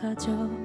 가져